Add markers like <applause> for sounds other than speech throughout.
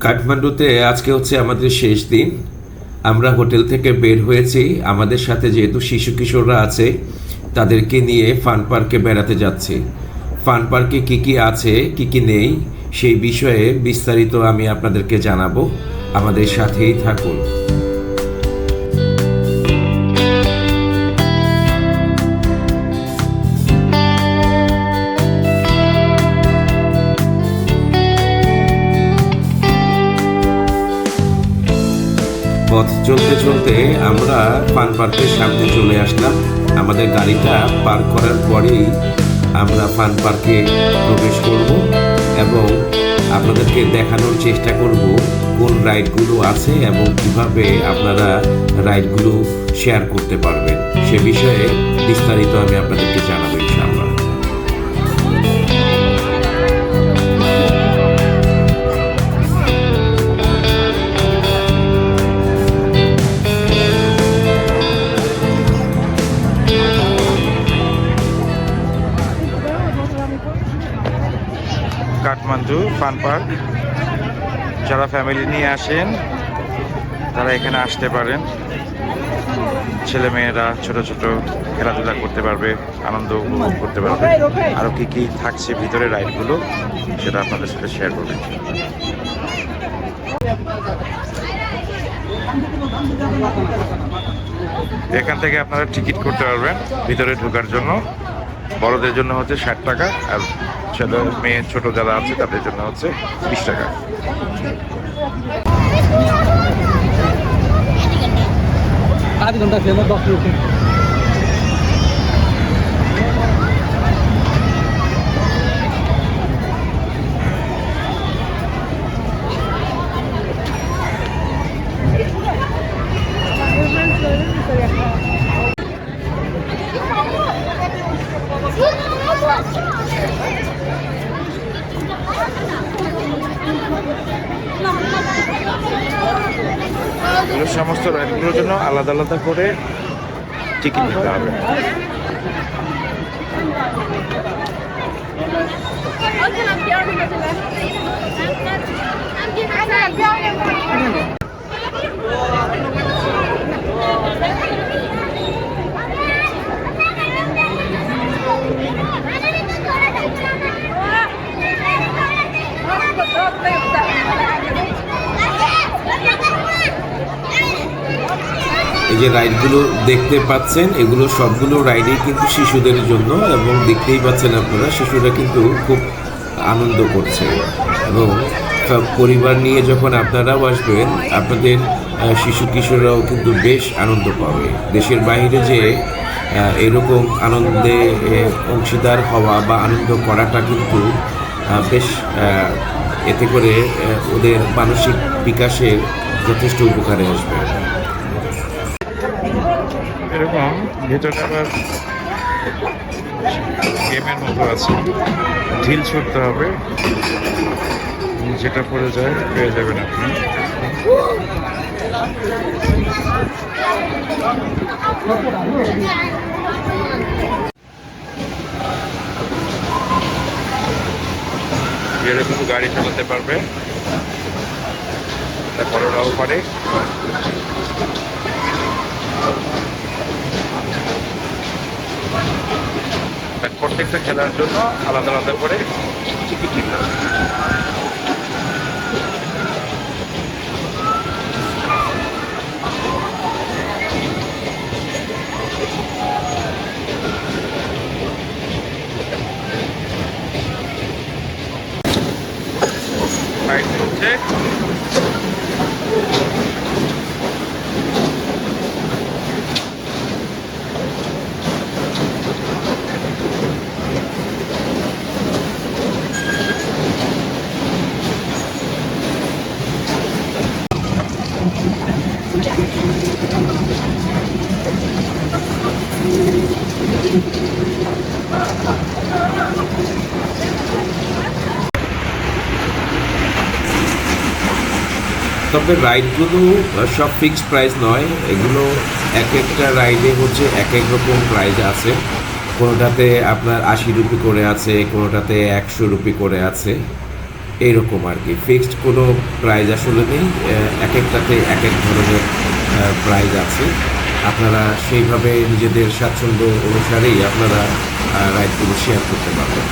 কাঠমান্ডুতে আজকে হচ্ছে আমাদের শেষ দিন। আমরা হোটেল থেকে বের হয়েছি। আমাদের সাথে যেহেতু শিশু কিশোররা আছে, তাদেরকে নিয়ে ফান পার্কে বেড়াতে যাচ্ছি। ফান পার্কে কি কি আছে, কি কি নেই, সেই বিষয়ে বিস্তারিত আমি আপনাদেরকে জানাব। আমাদের সাথেই থাকুন। পথ চলতে চলতে আমরা পান পার্কের সামনে চলে আসলাম। আমাদের গাড়িটা পার্ক করার পরেই আমরা ফান পার্কে প্রবেশ করব এবং আপনাদেরকে দেখানোর চেষ্টা করব কোন রাইডগুলো আছে এবং কীভাবে আপনারা রাইডগুলো শেয়ার করতে পারবেন। সে বিষয়ে বিস্তারিত আমি আপনাদেরকে জানাব ফান পার্ক। যারা ফ্যামিলি নিয়ে আসেন, তারা এখানে আসতে পারেন। ছেলে মেয়েরা ছোট ছোট খেলাধুলা করতে পারবে, আনন্দ উপভোগ করতে পারবে। আরও কি কি থাকছে ভিতরে রাইডগুলো, সেটা আপনাদের সাথে শেয়ার করবেন এখান থেকে আপনারা টিকিট করতে পারবেন, ভিতরে ঢোকার জন্য। বড়দের জন্য হচ্ছে ষাট টাকা, আর বাচ্চারা মেয়ে ছোট যারা আছে তাদের জন্য হচ্ছে বিশ টাকা। আধ ঘণ্টা দশ মিনিট। সমস্ত রাইডগুলোর জন্য আলাদা আলাদা করে টিকিট নিতে হবে। এই যে রাইডগুলো দেখতে পাচ্ছেন, এগুলো সবগুলো রাইডই কিন্তু শিশুদের জন্য এবং দেখতেই পাচ্ছেন আপনারা, শিশুরা কিন্তু খুব আনন্দ করছে। এবং পরিবার নিয়ে যখন আপনারাও আসবেন, আপনাদের শিশু কিশোররাও কিন্তু বেশ আনন্দ পাবে। দেশের বাইরে যে এরকম আনন্দে অংশীদার হওয়া বা আনন্দ করাটা কিন্তু বেশ এতে করে ওদের মানসিক বিকাশের যথেষ্ট উপকারে আসবে। এরকম ভেতরে আবার গেমের মতো আছে। ঢিল ছুটতে হবে। যেটা পড়ে যায়, পেয়ে যাবেন আপনি। এরকম গাড়ি চালাতে পারবে। বড়রাও পারে। আর প্রত্যেকটা খেলার জন্য আলাদা আলাদা করে টিকিট নিতে হবে। হচ্ছে তবে রাইডগুলো সব ফিক্সড প্রাইস নয়। এগুলো এক একটা রাইডে হচ্ছে এক এক রকম প্রাইস আছে। কোনোটাতে আপনার আশি রুপি করে আছে, কোনোটাতে একশো রুপি করে আছে। এইরকম আর কি। ফিক্সড কোনো প্রাইজ আসলে নেই। এক একটাতে এক এক ধরনের প্রাইজ আছে। আপনারা সেইভাবে নিজেদের স্বাচ্ছন্দ্য অনুসারেই আপনারা রাইডগুলো শেয়ার করতে পারবেন।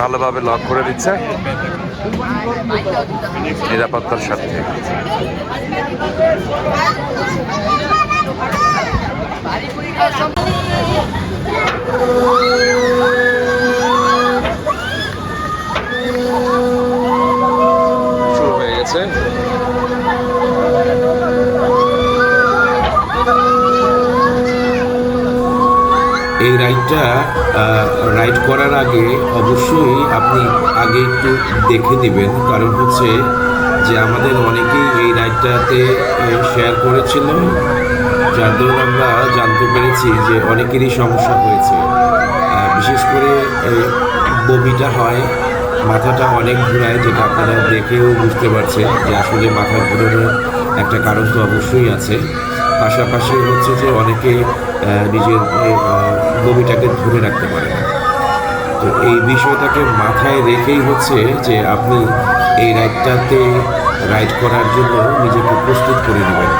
ভালোভাবে লক করে দিচ্ছে। নিরাপত্তার সাথে শুরু হয়ে গেছে। রাইডটা রাইড করার আগে অবশ্যই আপনি আগে একটু দেখে নেবেন। কারণ হচ্ছে যে আমাদের অনেকেই এই রাইডটাতে শেয়ার করেছিল যার দরুন আমরা জানতে পেরেছি যে অনেকেরই সমস্যা হয়েছে। বিশেষ করে বমিটা হয়, মাথাটা অনেক ঘুরায়, যেটা আপনারা দেখেও বুঝতে পারছেন যে আসলে মাথা ঘুরানোর একটা কারণ তো অবশ্যই আছে। পাশাপাশি হচ্ছে যে অনেকে নিজের বমিটাকে ধরে রাখতে পারে না। তো এই বিষয়টাকে মাথায় রেখেই হচ্ছে যে আপনি এই রাইডটাতে রাইড করার জন্য নিজেকে প্রস্তুত করে নেবেন।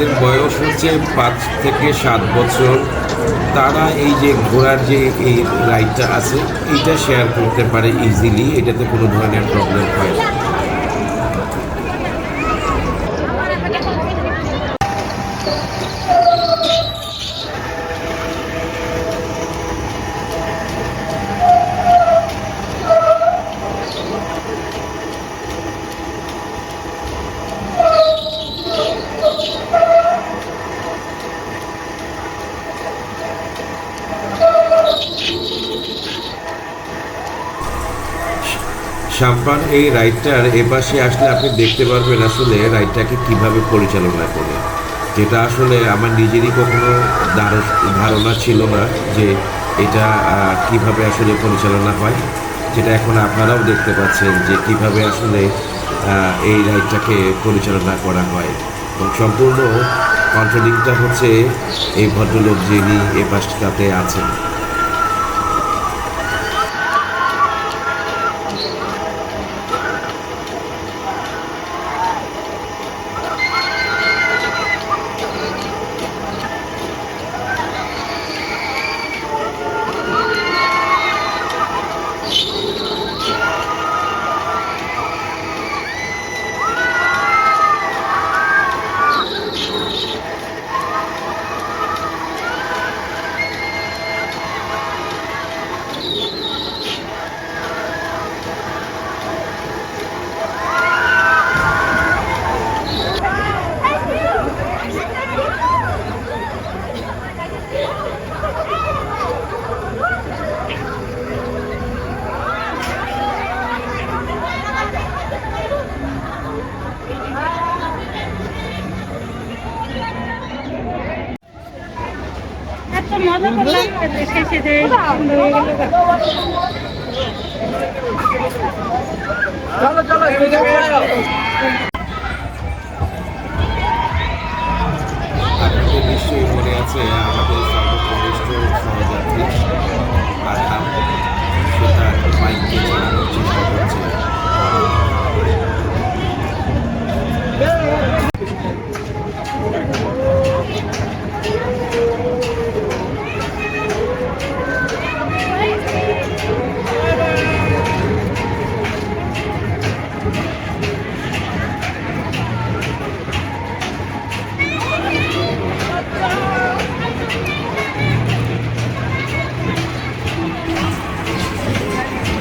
যাদের বয়স হচ্ছে পাঁচ থেকে সাত বছর। তারা এই যে ঘোড়ার যে এই রাইডটা আছে, এইটা শেয়ার করতে পারে ইজিলি এটাতে কোনো ধরনের প্রবলেম হয় না। সাম্পান এই রাইডটার এপাশে আসলে আপনি দেখতে পারবেন আসলে রাইডটাকে কীভাবে পরিচালনা করে। যেটা আসলে আমার নিজেরই কখনো ধারণা ছিল না যে এটা কীভাবে আসলে পরিচালনা হয়। যেটা এখন আপনারাও দেখতে পাচ্ছেন যে কীভাবে আসলে এই রাইডটাকে পরিচালনা করা হয়। এবং সম্পূর্ণ কন্ট্রোলিংটা হচ্ছে এই ভদ্রলোক যিনি এ পাশটাতে আছেন।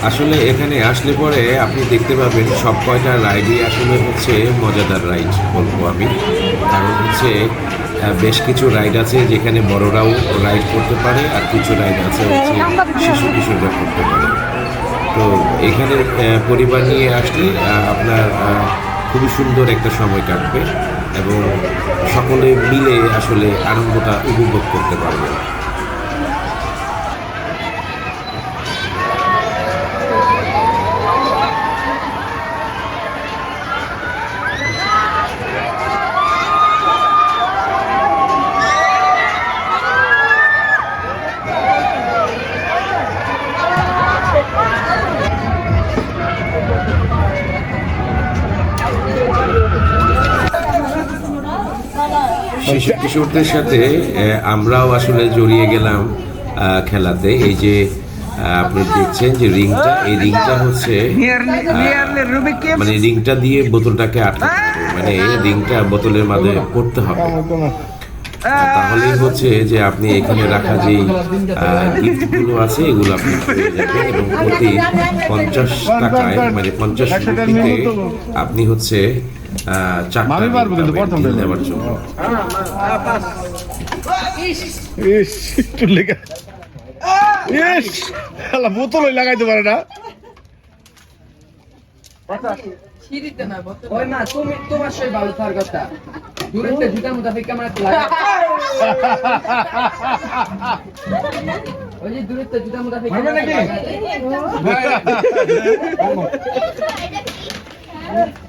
আসলে এখানে আসলে পরে আপনি দেখতে পাবেন সব কয়টা রাইডই আসলে হচ্ছে মজাদার রাইড বলব আমি। কারণ হচ্ছে বেশ কিছু রাইড আছে যেখানে বড়রাও রাইড করতে পারে আর কিছু রাইড আছে হচ্ছে শিশু কিশোররা করতে পারে। তো এখানে পরিবার নিয়ে আসলে আপনার খুবই সুন্দর একটা সময় কাটবে এবং সকলে মিলে আসলে আনন্দটা উপভোগ করতে পারবে শিশু কিশোরদের সাথে আমরাও আসলে জড়িয়ে গেলাম খেলাতে। এই যে আপনি দেখছেন যে রিংটা, এই রিংটা হচ্ছে মানে রিংটা দিয়ে বোতলটাকে আটকাতে মানে রিংটা বোতলের মাঝে পড়তে হবে। তাহলেই হচ্ছে যে আপনি এখানে রাখা যে গিফটগুলো আছে, এগুলো আপনি এবং প্রতি পঞ্চাশ টাকায় মানে পঞ্চাশ আপনি হচ্ছে মামি পারব কিন্তু প্রথম। দেওয়ার জন্য। বোতল লাগাইতে পারে না। ওই <laughs> <laughs>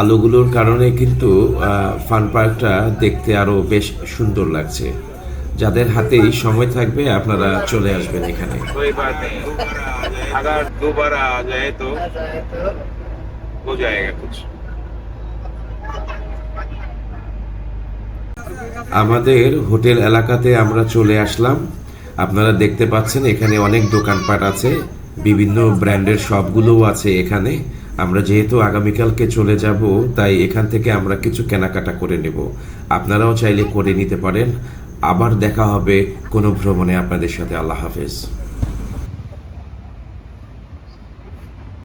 আলোগুলোর কারণে কিন্তু ফান পার্কটা দেখতে আরও বেশ সুন্দর লাগছে। যাদের হাতেই সময় থাকবে আপনারা চলে আসবেন এখানে। আমাদের হোটেল এলাকাতে আমরা চলে আসলাম। আপনারা দেখতে পাচ্ছেন এখানে অনেক দোকানপাট আছে। বিভিন্ন ব্র্যান্ডের সবগুলোও আছে এখানে। আমরা যেহেতু আগামীকালকে চলে যাব, তাই এখান থেকে আমরা কিছু কেনাকাটা করে নেব। আপনারাও চাইলে করে নিতে পারেন। আবার দেখা হবে কোনো ভ্রমণে। আপনাদের সাথে আল্লাহ হাফেজ।